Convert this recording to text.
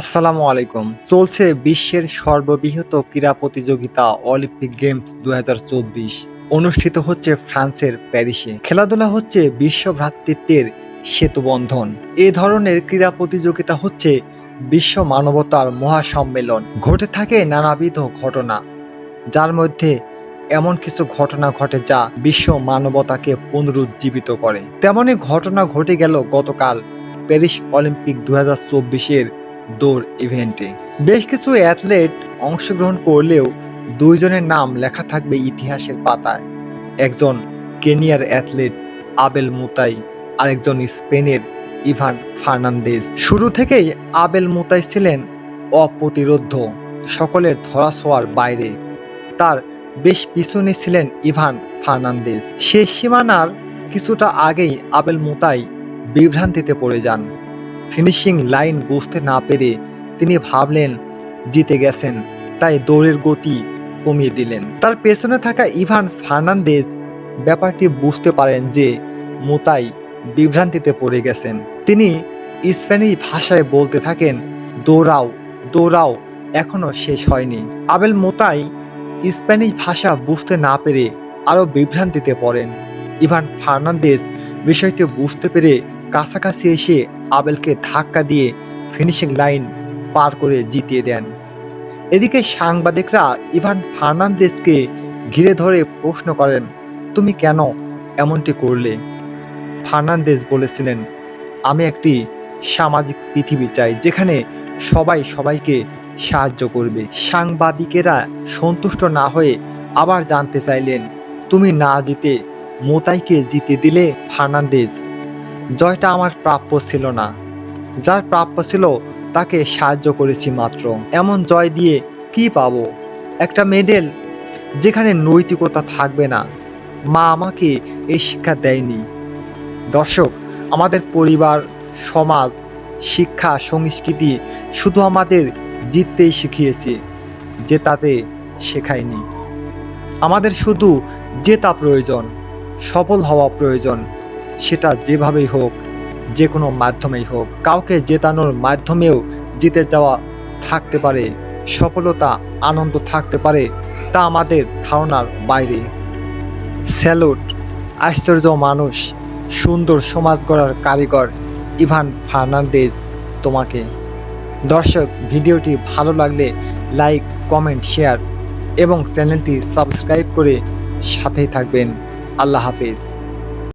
আসসালামু আলাইকুম। চলছে বিশ্বের সর্ববৃহৎ ক্রীড়া প্রতিযোগিতা অলিম্পিক গেমস দু হাজার চব্বিশ। অনুষ্ঠিত হচ্ছে ফ্রান্সের প্যারিসে। খেলাধুলা হচ্ছে বিশ্ব ভ্রাতৃত্বের সেতুবন্ধন। এ ধরনের ক্রীড়া প্রতিযোগিতা হচ্ছে বিশ্ব মানবতার মহাসম্মেলন। ঘটে থাকে নানাবিধ ঘটনা, যার মধ্যে এমন কিছু ঘটনা ঘটে যা বিশ্ব মানবতাকে পুনরুজ্জীবিত করে। তেমনই ঘটনা ঘটে গেল গতকাল প্যারিস অলিম্পিক দু হাজার দৌড় ইভেন্টে। বেশ কিছু অ্যাথলেট অংশগ্রহণ করলেও দুইজনের নাম লেখা থাকবে ইতিহাসের পাতায়। একজন কেনিয়ার অ্যাথলেট আবেল মুতাই আর একজন স্পেনের ইভান ফার্নান্দেজ। শুরু থেকেই আবেল মুতাই ছিলেন অপ্রতিরোধ্য, সকলের ধরাছোঁয়ার বাইরে। তার বেশ পিছনে ছিলেন ইভান ফার্নান্দেজ। শেষ সীমানার কিছুটা আগেই আবেল মুতাই বিভ্রান্তিতে পড়ে যান। ফিনিশিং লাইন বুঝতে না পেরে তিনি ভাবলেন, জিতে গেছেন। তাই দৌড়ের গতি কমিয়ে দিলেন। তার পেছনে থাকা ইভান ফার্নান্দেজ ব্যাপারটি বুঝতে পারেন যে মোতাই বিভ্রান্তিতে পড়ে গেছেন। তিনি স্প্যানিশ ভাষায় বলতে থাকেন, দৌড়াও দৌড়াও, এখনও শেষ হয়নি। আবেল মোতাই স্প্যানিশ ভাষা বুঝতে না পেরে আরও বিভ্রান্তিতে পড়েন। ইভান ফার্নান্দেজ বিষয়টি বুঝতে পেরে কাছাকাছি এসে আবেলকে ধাক্কা দিয়ে ফিনিশিং লাইন পার করে জিতিয়ে দেন। এদিকে সাংবাদিকরা ইভান ফার্নান্দেজকে ঘিরে ধরে প্রশ্ন করেন, তুমি কেন এমনটি করলে? ফার্নান্দেজ বলেছিলেন, আমি একটি সামাজিক পৃথিবী চাই যেখানে সবাই সবাইকে সাহায্য করবে। সাংবাদিকেরা সন্তুষ্ট না হয়ে আবার জানতে চাইলেন, তুমি না জিতে মোতাইকে জিতে দিলে ফার্নান্দেজ জয়টা আমার প্রাপ্য ছিল না। যার প্রাপ্য ছিল, তাকে সাহায্য করেছি মাত্র। এমন জয় দিয়ে কি পাব? একটা মেডেল যেখানে নৈতিকতা থাকবে না। মা আমাকে এই শিক্ষা দেয়নি। দর্শক, আমাদের পরিবার, সমাজ, শিক্ষা, সংস্কৃতি শুধু আমাদের জিততেই শিখিয়েছে জেতাতে শেখায়নি। আমাদের শুধু জেতা প্রয়োজন, সফল হওয়া প্রয়োজন। সেটা যেভাবেই হোক, যে কোনো মাধ্যমেই হোক, কাউকে জেতানোর মাধ্যমেও জিতে যাওয়া থাকতে পারে, সফলতা, আনন্দ থাকতে পারে, তা আমাদের ধারণার বাইরে। স্যালুট, আশ্চর্য মানুষ, সুন্দর সমাজ গড়ার কারিগর ইভান ফার্নান্দেজ তোমাকে। দর্শক, ভিডিওটি ভালো লাগলে লাইক, কমেন্ট, শেয়ার এবং চ্যানেলটি সাবস্ক্রাইব করে সাথেই থাকবেন। আল্লাহ হাফেজ।